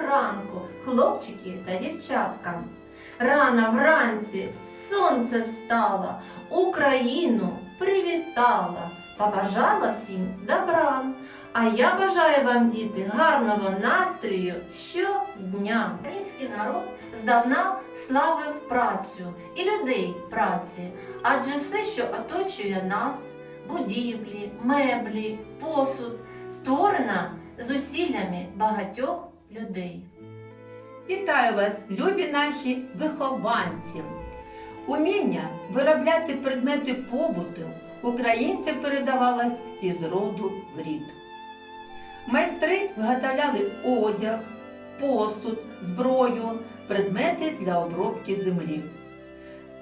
Ранку, хлопчики та дівчатка. Рано вранці сонце встало, Україну привітала, побажала всім добра. А я бажаю вам, діти, гарного настрою щодня. Український народ здавна славив працю і людей праці, адже все, що оточує нас, будівлі, меблі, посуд, створено зусиллями багатьох людей. Вітаю вас, любі наші вихованці! Уміння виробляти предмети побуту українцям передавалось із роду в рід. Майстри виготовляли одяг, посуд, зброю, предмети для обробки землі.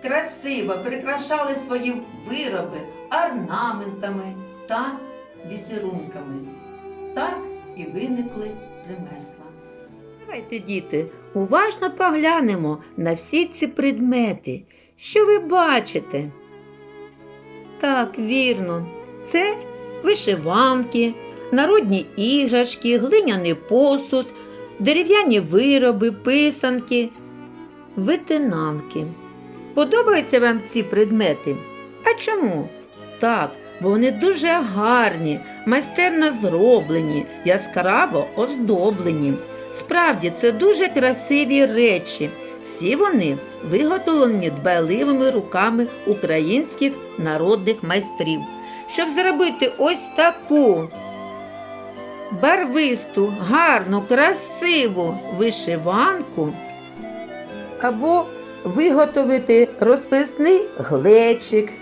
Красиво прикрашали свої вироби орнаментами та візерунками. Так і виникли ремесла. Давайте, діти, уважно поглянемо на всі ці предмети. Що ви бачите? Так, вірно, це вишиванки, народні іграшки, глиняний посуд, дерев'яні вироби, писанки, витинанки. Подобаються вам ці предмети? А чому? Так, бо вони дуже гарні, майстерно зроблені, яскраво оздоблені. Справді, це дуже красиві речі. Всі вони виготовлені дбайливими руками українських народних майстрів. Щоб зробити ось таку барвисту, гарну, красиву вишиванку, або виготовити розписний глечик,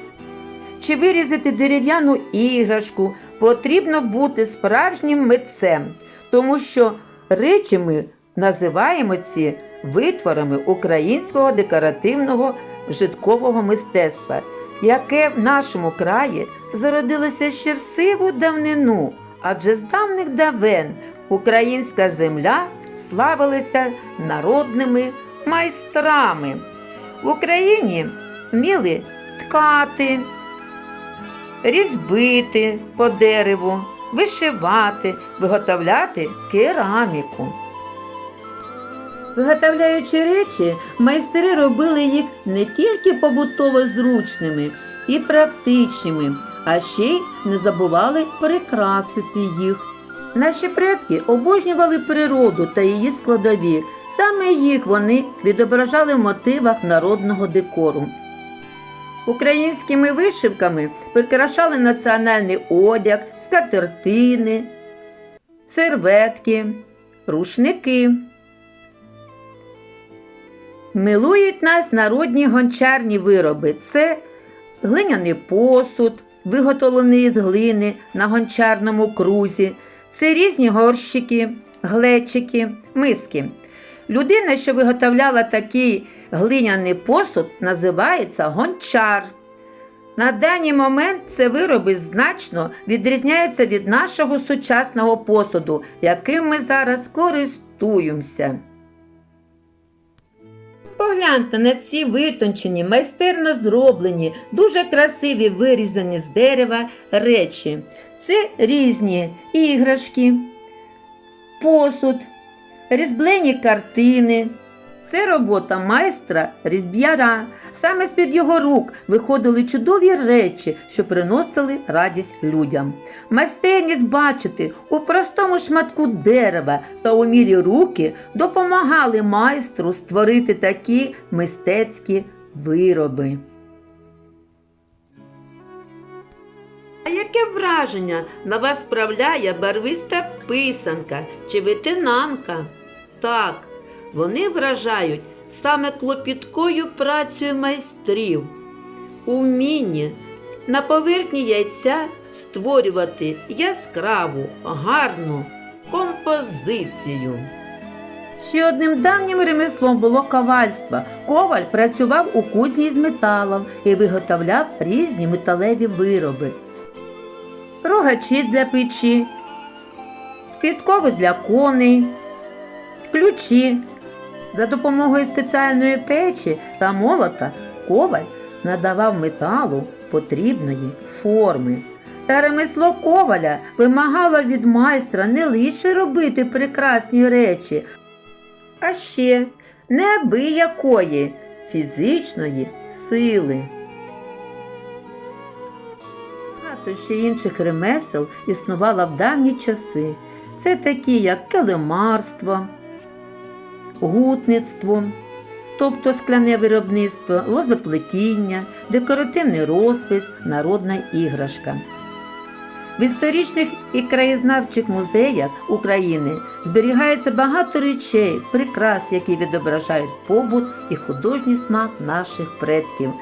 чи вирізати дерев'яну іграшку, потрібно бути справжнім митцем, тому що речі ми називаємо ці витворами українського декоративного житкового мистецтва, яке в нашому краї зародилося ще в сиву давнину, адже з давних давен українська земля славилася народними майстрами. В Україні вміли ткати, різьбити по дереву, вишивати, виготовляти кераміку. Виготовляючи речі, майстри робили їх не тільки побутово зручними і практичними, а ще й не забували прикрасити їх. Наші предки обожнювали природу та її складові. Саме їх вони відображали в мотивах народного декору. Українськими вишивками прикрашали національний одяг, скатертини, серветки, рушники. Милують нас народні гончарні вироби. Це глиняний посуд, виготовлений з глини на гончарному крузі. Це різні горщики, глечики, миски. Людина, що виготовляла такий глиняний посуд, називається гончар. На даний момент це вироби значно відрізняються від нашого сучасного посуду, яким ми зараз користуємося. Погляньте на ці витончені, майстерно зроблені, дуже красиві вирізані з дерева речі. Це різні іграшки, посуд, різьблені картини. Це робота майстра різьб'яра. Саме з-під його рук виходили чудові речі, що приносили радість людям. Майстерність бачити у простому шматку дерева та умілі руки допомагали майстру створити такі мистецькі вироби. А яке враження на вас справляє барвиста писанка чи витинанка? Так, вони вражають саме клопіткою працею майстрів, уміння на поверхні яйця створювати яскраву, гарну композицію. Ще одним давнім ремеслом було ковальство. Коваль працював у кузні з металом і виготовляв різні металеві вироби. Рогачі для печі, підкови для коней, ключі. За допомогою спеціальної печі та молота коваль надавав металу потрібної форми. Та ремесло коваля вимагало від майстра не лише робити прекрасні речі, а ще неабиякої фізичної сили. Багато ще інших ремесел існувало в давні часи. Це такі, як килимарство, гутництво, тобто скляне виробництво, лозоплетіння, декоративний розпис, народна іграшка. В історичних і краєзнавчих музеях України зберігається багато речей, прикрас, які відображають побут і художній смак наших предків.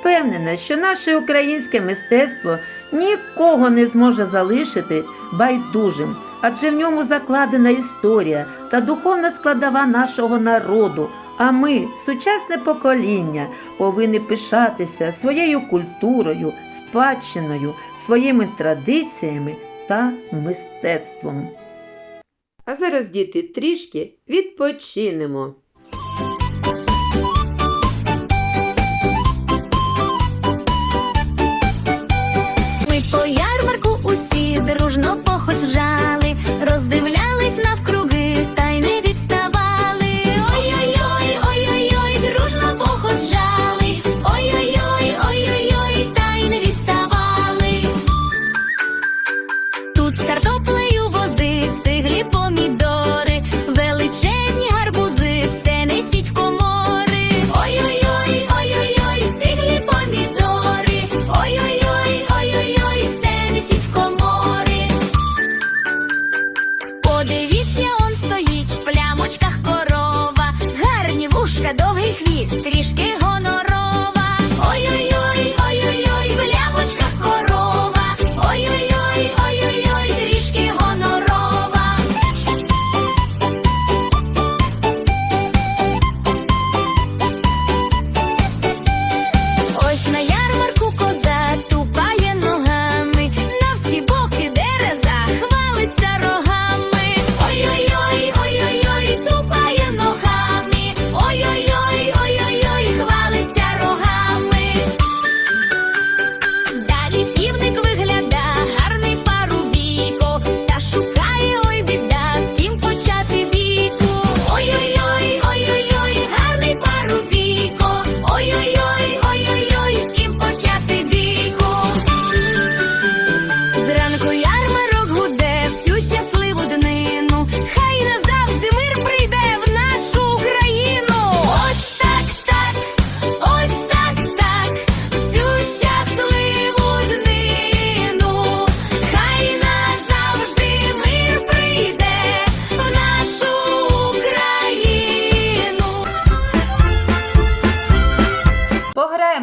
Впевнена, що наше українське мистецтво нікого не зможе залишити байдужим, адже в ньому закладена історія та духовна складова нашого народу. А ми, сучасне покоління, повинні пишатися своєю культурою, спадщиною, своїми традиціями та мистецтвом. А зараз, діти, трішки відпочинемо. Ми по ярмарку усі дружно походжали, роздивлялись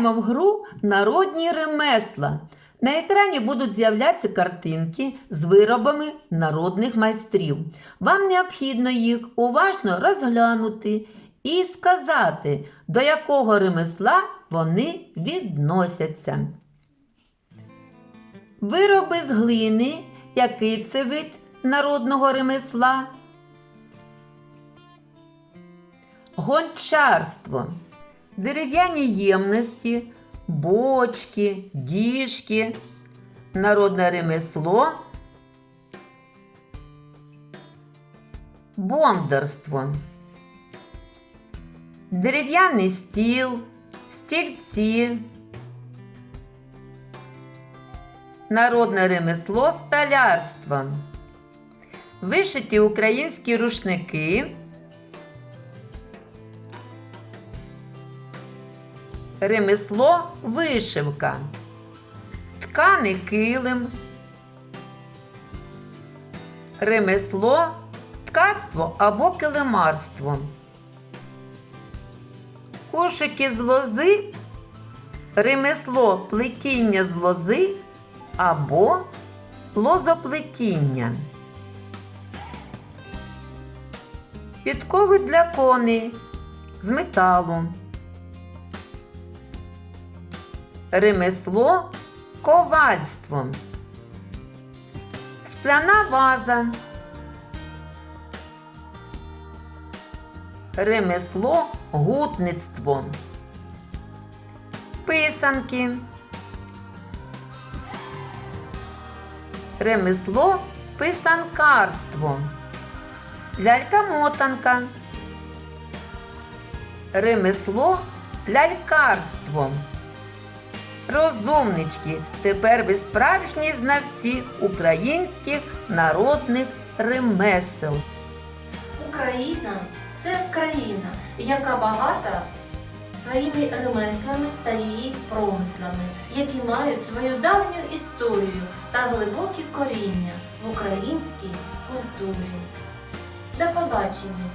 Пограємо в гру Народні ремесла. На екрані будуть з'являтися картинки з виробами народних майстрів. Вам необхідно їх уважно розглянути і сказати, до якого ремесла вони відносяться. Вироби з глини, який це вид народного ремесла? Гончарство. Дерев'яні ємності, бочки, діжки, народне ремесло, бондарство. Дерев'яний стіл, стільці. Народне ремесло столярство. Вишиті українські рушники. Ремесло вишивка. Тканий килим. Ремесло ткацтво або килимарство. Кошики з лози. Ремесло плетіння з лози або лозоплетіння. Підкови для коней з металу. Ремесло ковальство. Скляна ваза. Ремесло писанкарство. Лялька-мотанка. ремесло лялькарством. Розумнички, тепер ви справжні знавці українських народних ремесел. Україна це країна, яка багата своїми ремеслами та її промислами, які мають свою давню історію та глибокі коріння в українській культурі. До побачення!